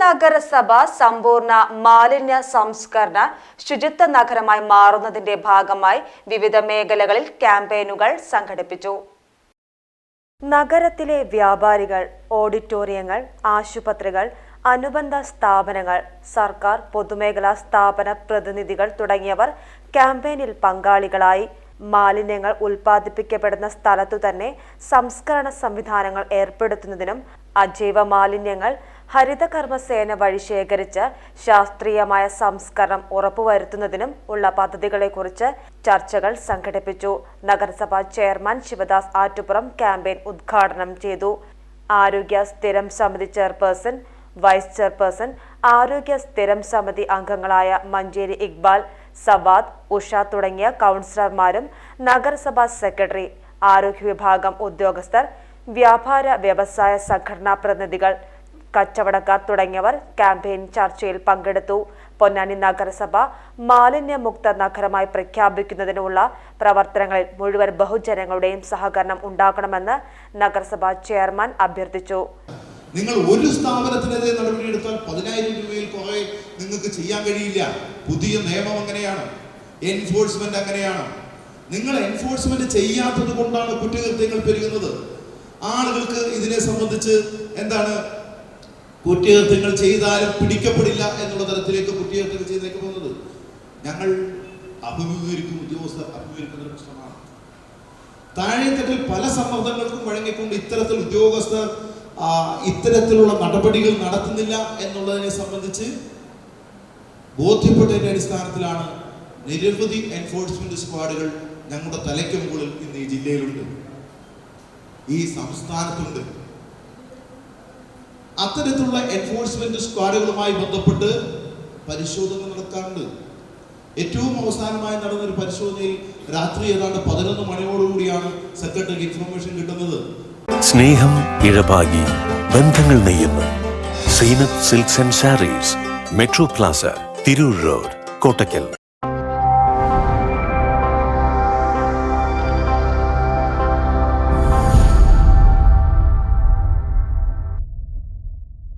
നഗരസഭ സമ്പൂർണ മാലിന്യ സംസ്കരണ ശുചിത്വ നഗരമായി മാറുന്നതിന്റെ ഭാഗമായി വിവിധ മേഖലകളിൽ ക്യാമ്പയിനുകൾ സംഘടിപ്പിച്ചു. നഗരത്തിലെ വ്യാപാരികൾ ഓഡിറ്റോറിയങ്ങൾ ആശുപത്രികൾ അനുബന്ധ സ്ഥാപനങ്ങൾ സർക്കാർ പൊതുമേഖലാ സ്ഥാപന പ്രതിനിധികൾ തുടങ്ങിയവർ ക്യാമ്പയിനിൽ പങ്കാളികളായി മാലിന്യങ്ങൾ ഉൽപ്പാദിപ്പിക്കപ്പെടുന്ന സ്ഥലത്തു തന്നെ സംസ്കരണ സംവിധാനങ്ങൾ ഏർപ്പെടുത്തുന്നതിനും അജൈവ മാലിന്യങ്ങൾ ഹരിതകർമ്മസേന വഴി ശേഖരിച്ച് ശാസ്ത്രീയമായ സംസ്കരണം ഉറപ്പുവരുത്തുന്നതിനും ഉള്ള പദ്ധതികളെക്കുറിച്ച് ചർച്ചകൾ സംഘടിപ്പിച്ചു. നഗരസഭാ ചെയർമാൻ ശിവദാസ് ആറ്റുപുറം ക്യാമ്പയിൻ ഉദ്ഘാടനം ചെയ്തു. ആരോഗ്യ സ്ഥിരം സമിതി ചെയർപേഴ്സൺ വൈസ് ചെയർപേഴ്സൺ ആരോഗ്യ സ്ഥിരം സമിതി അംഗങ്ങളായ മഞ്ചേരി ഇക്ബാൽ സവാദ് ഉഷ തുടങ്ങിയ കൗൺസിലർമാരും നഗരസഭാ സെക്രട്ടറി ആരോഗ്യ വിഭാഗം ഉദ്യോഗസ്ഥർ വ്യാപാര വ്യവസായ സംഘടനാ പ്രതിനിധികൾ കച്ചവടക്കാർ തുടങ്ങിയവർ ക്യാമ്പയിൻ ചർച്ചയിൽ പങ്കെടുത്തു. പൊന്നാനി നഗരസഭ മാലിന്യമുക്ത നഗരമായി പ്രഖ്യാപിക്കുന്നതിനുള്ള പ്രവർത്തനങ്ങളിൽ മുഴുവൻ ബഹുജനങ്ങളുടെയും സഹകരണം ഉണ്ടാകണമെന്ന് നഗരസഭ ചെയർമാൻ അഭ്യർത്ഥിച്ചു. നിങ്ങൾ ഒരു സ്ഥാപനത്തിനെതിരെ നടപടിയെടുത്താൽ പതിനായിരം രൂപയിൽ കുറെ നിങ്ങൾക്ക് ചെയ്യാൻ കഴിയില്ല. പുതിയ നിയമം അങ്ങനെയാണ്. എൻഫോഴ്സ്മെന്റ് അങ്ങനെയാണ്. നിങ്ങൾ എൻഫോഴ്സ്മെന്റ് ചെയ്യാത്തത് കൊണ്ടാണ് കുറ്റകൃത്യങ്ങൾ പെരുകുന്നത്. ആളുകൾക്ക് ഇതിനെ സംബന്ധിച്ച് എന്താണ് കുറ്റകൃത്യങ്ങൾ ചെയ്താലും പിടിക്കപ്പെടില്ല എന്നുള്ള തരത്തിലേക്ക് കുറ്റകൃത്യങ്ങൾ ചെയ്തേക്ക് പോകുന്നത്. ഞങ്ങൾ അഭിമുഖീകരിക്കും ഉദ്യോഗസ്ഥർ അഭിമുഖീകരിക്കുന്ന ഒരു പ്രശ്നമാണ്. താഴെത്തട്ടിൽ പല സമ്മർദ്ദങ്ങൾക്കും വഴങ്ങിക്കൊണ്ട് ഇത്തരത്തിൽ ഉദ്യോഗസ്ഥർ ഇത്തരത്തിലുള്ള നടപടികൾ നടത്തുന്നില്ല എന്നുള്ളതിനെ സംബന്ധിച്ച് ബോധ്യപ്പെട്ടതിന്റെ അടിസ്ഥാനത്തിലാണ് നിരവധി എൻഫോഴ്സ്മെന്റ് സ്ക്വാഡുകൾ ഞങ്ങളുടെ തലയ്ക്ക് മുകളിൽ ഇന്ന് ഈ ജില്ലയിലുണ്ട്. ഈ സംസ്ഥാനത്തുണ്ട്. അത്തരത്തിലുള്ള എൻഫോഴ്സ്മെന്റ് സ്ക്വാഡുകളുമായി ബന്ധപ്പെട്ട് പരിശോധന നടത്താറുണ്ട്. ഏറ്റവും അവസാനമായി നടന്ന ഒരു പരിശോധനയിൽ രാത്രി ഏതാണ്ട് പതിനൊന്ന് മണിയോടുകൂടിയാണ് സെക്രട്ടറിക്ക് ഇൻഫർമേഷൻ കിട്ടുന്നത്. സ്നേഹം ഇഴപാകി ബന്ധങ്ങൾ നെയ്യുന്നു Seenath silks and sarees metro plaza Tirur road Kottakkal.